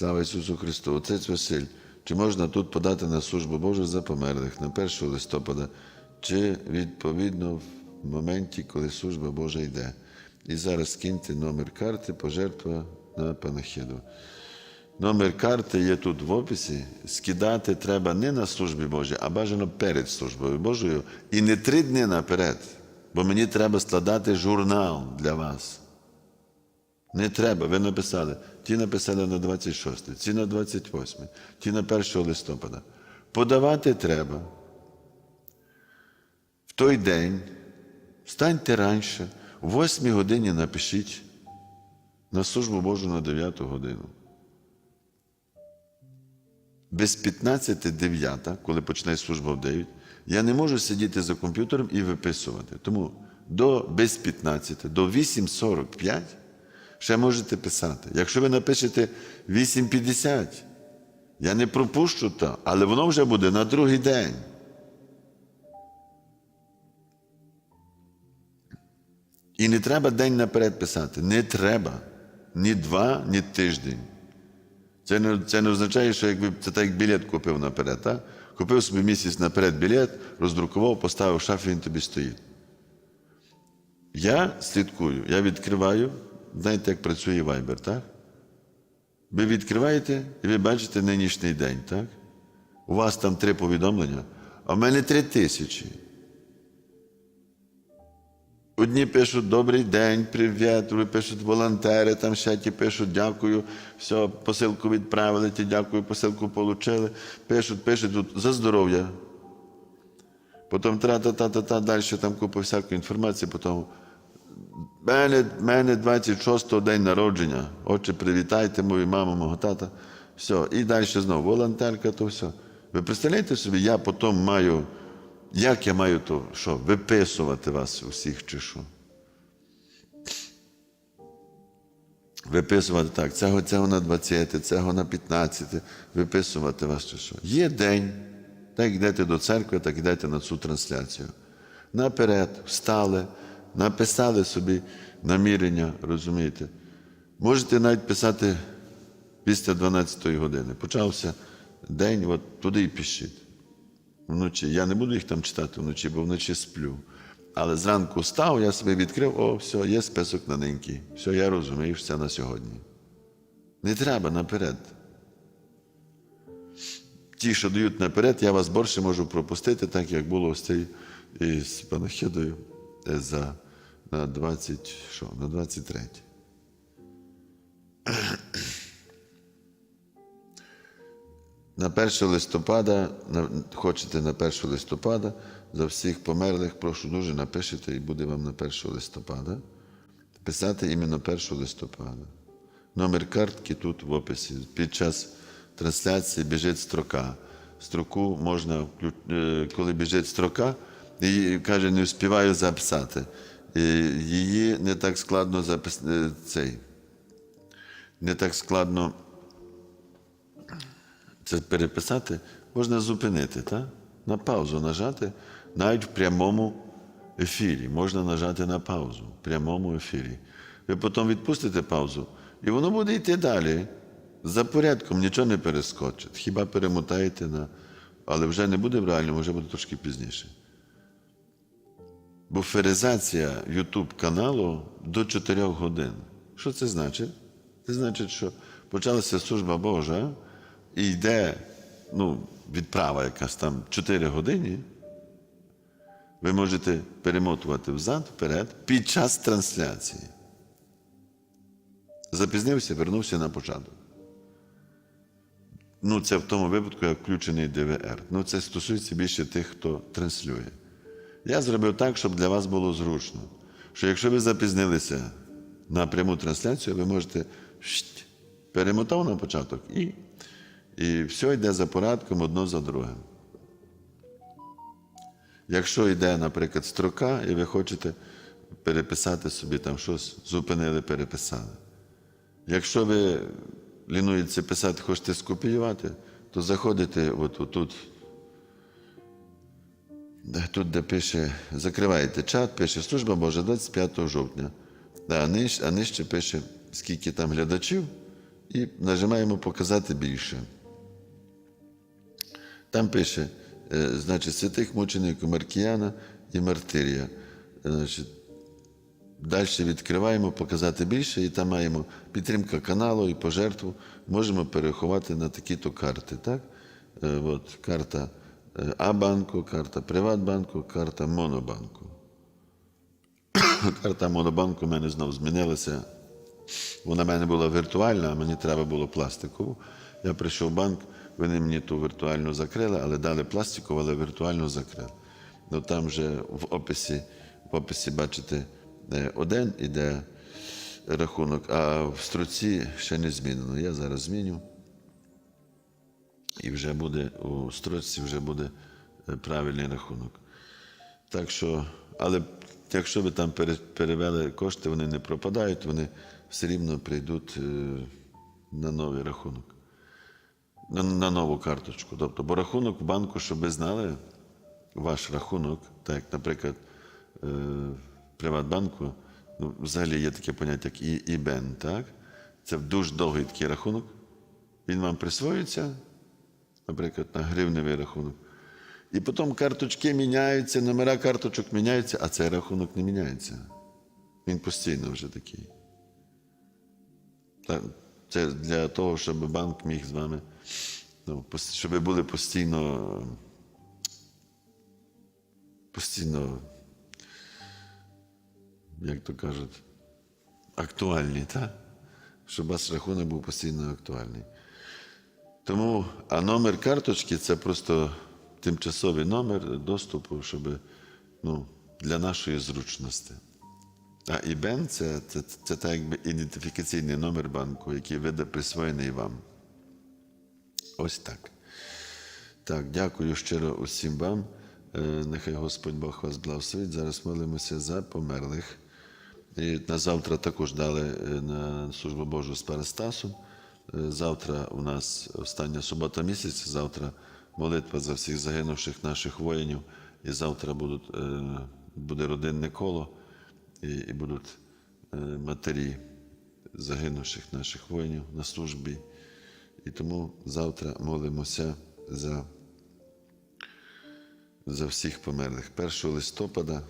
Слава Ісусу Христу! Отець Василь, чи можна тут подати на службу Божу за померлих на 1 листопада, чи відповідно в моменті, коли служба Божа йде? І зараз киньте номер карти, пожертва на панахиду. Номер карти є тут в описі. Скидати треба не на службі Божій, а бажано перед службою Божою. І не три дні наперед, бо мені треба складати журнал для вас. Не треба, ви написали. Ті написали на 26, ці на 28, ті на 1 листопада. Подавати треба. В той день встаньте раніше, в 8 годині напишіть на службу Божу на 9 годину. Без 15 9, коли почне служба в 9, я не можу сидіти за комп'ютером і виписувати. Тому до без 15, до 8.45 ще можете писати. Якщо ви напишете 8.50, я не пропущу то, але воно вже буде на другий день. І не треба день наперед писати. Не треба. Ні два, ні тиждень. Це не, це не означає, що якби це так як білет купив наперед. Так? Купив собі місяць наперед білет, роздрукував, поставив в шафі, він тобі стоїть. Я слідкую, я відкриваю, знаєте, як працює Viber, так? Ви відкриваєте і ви бачите нинішній день, так? У вас там три повідомлення, а в мене три тисячі. Одні пишуть добрий день, привіт, другі пишуть волонтери, там ще ті пишуть дякую, все, посилку відправили, ті дякую, посилку отримали. Пишуть, пишуть тут за здоров'я. Потім тра-та-та-та-та, далі там купа всякої інформації, потім мене, мене 26-го день народження. Отче, привітайте мою маму, мого тата. Все. І далі знову волонтерка, то все. Ви представляєте собі, я потім маю. Як я маю то що, виписувати вас усіх чи що? Виписувати так, цього, цього на 20, цього на 15, виписувати вас чи що. Є день, так йдете до церкви, так йдете на цю трансляцію. Наперед встали, написали собі намірення, розумієте. Можете навіть писати після 12 години. Почався день, от туди і пишіть вночі. Я не буду їх там читати вночі, бо вночі сплю. Але зранку встав, я собі відкрив, о, все, є список на ниньки. Все, я розумію, це на сьогодні. Не треба наперед. Ті, що дають наперед, я вас більше можу пропустити, так як було з цей із панахидою за на 20, що, на 23. На 1 листопада, хочете на 1 листопада, за всіх померлих, прошу дуже напишете, і буде вам на 1 листопада. Писати іменно 1 листопада. Номер картки тут в описі. Під час трансляції біжить строка. Строку можна, е, коли біжить строка, і каже, не встигаю записати. Її не так складно записати. Цей. Не так складно це переписати, можна зупинити, так? на паузу нажати, навіть в прямому ефірі. Можна нажати на паузу в прямому ефірі. Ви потім відпустите паузу, і воно буде йти далі. За порядком нічого не перескочить. Хіба перемотаєте на. Але вже не буде в реальному, вже буде трошки пізніше. Буферизація YouTube каналу до 4 годин. Що це значить? Це значить, що почалася служба Божа і йде ну, відправа якась там 4 години, ви можете перемотувати взад, вперед під час трансляції. Запізнився, вернувся на початок. Ну, це в тому випадку, як включений ДВР. Ну, це стосується більше тих, хто транслює. Я зробив так, щоб для вас було зручно. Що якщо ви запізнилися на пряму трансляцію, ви можете перемотав на початок і і все йде за порядком одно за другим. Якщо йде, наприклад, строка, і ви хочете переписати собі там щось, зупинили, переписали. Якщо ви лінуєтеся писати, хочете скопіювати, то заходите от тут, тут, де пише, закриваєте чат, пише Служба Божа 25 жовтня. А нижче, а нижче пише, скільки там глядачів і нажимаємо показати більше. Там пише, е, значить, святих мучеників Маркіяна і Мартирія. Значить, Далі відкриваємо, показати більше, і там маємо підтримка каналу і пожертву. Можемо перерахувати на такі-то карти. Так? Е, От, карта А-банку, карта Приватбанку, карта Монобанку. Карта Монобанку в мене знову змінилася. Вона в мене була віртуальна, а мені треба було пластикову. Я прийшов в банк, вони мені ту віртуальну закрили, але дали пластикову, але віртуальну закрили. Ну там вже в описі, в описі бачите, один іде рахунок, а в строці ще не змінено. Я зараз зміню. І вже буде у строчці вже буде е, правильний рахунок. Так що, але якщо ви там перевели кошти, вони не пропадають, вони все рівно прийдуть е, на новий рахунок, на, на нову карточку. Тобто, бо рахунок в банку, щоб ви знали, ваш рахунок, так наприклад, е, в Приватбанку, ну, взагалі є таке поняття, як і, ІБЕН, так? Це дуже довгий такий рахунок. Він вам присвоюється, наприклад, на гривневий рахунок. І потім карточки міняються, номера карточок міняються, а цей рахунок не міняється. Він постійно вже такий. Це для того, щоб банк міг з вами, ну, щоб ви були постійно, постійно, як то кажуть, актуальні, так? Щоб ваш рахунок був постійно актуальний. Тому, а номер карточки це просто тимчасовий номер доступу, щоб ну, для нашої зручності. А ІБЕН це, це, це так якби ідентифікаційний номер банку, який вида присвоєний вам. Ось так. Так, дякую щиро усім вам. Е, Нехай Господь Бог вас благословить. Зараз молимося за померлих. І на завтра також дали е, на службу Божу з Парастасом. Е, Завтра у нас остання субота місяця, завтра молитва за всіх загинувших наших воїнів. І завтра будуть, е, буде родинне коло, і, і будуть е, матері загинувших наших воїнів на службі. І тому завтра молимося за, за всіх померлих. 1 листопада